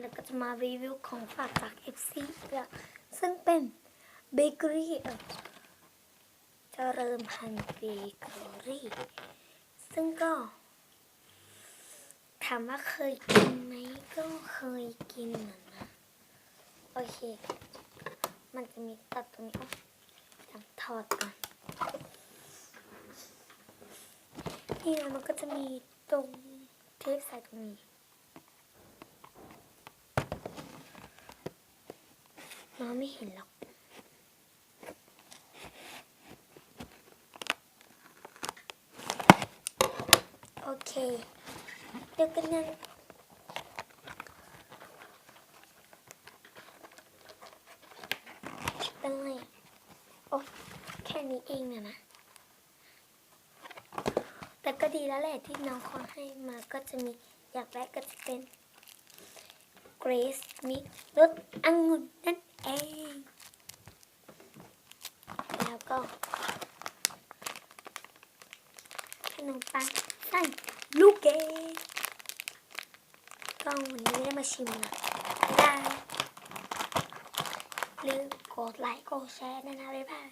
เราก็จะมารีวิวของฝากจาก FC อีแล้วซึ่งเป็นเบเกอรี่เออเจริญพันธ์เบเกอรี่ซึ่งก็ถามว่าเคยกินไหมก็เคยกินนะนะ โอเค มันจะมีตัดตรงนี้ออกอย่างถอดก่อนนี่นะมันก็จะมีตรงเทปใส่ตรงนี้ มองไม่เห็นหรอก โอเคเดี๋ยวกันนะเป็นไรอะโอ้แค่นี้เองนะนะ แต่ก็ดีแล้วแหละที่น้องเขาให้มาก็จะมีอย่างแรกก็จะเป็น Grace Mix รสองุ่นนั่น เอแล้วก็ขนมปังไส้ลูกเกดก็วันนี้ไม่ได้มาชิมนะได้ลืมกดไลค์กดแชร์นะนะบ๊ายบาย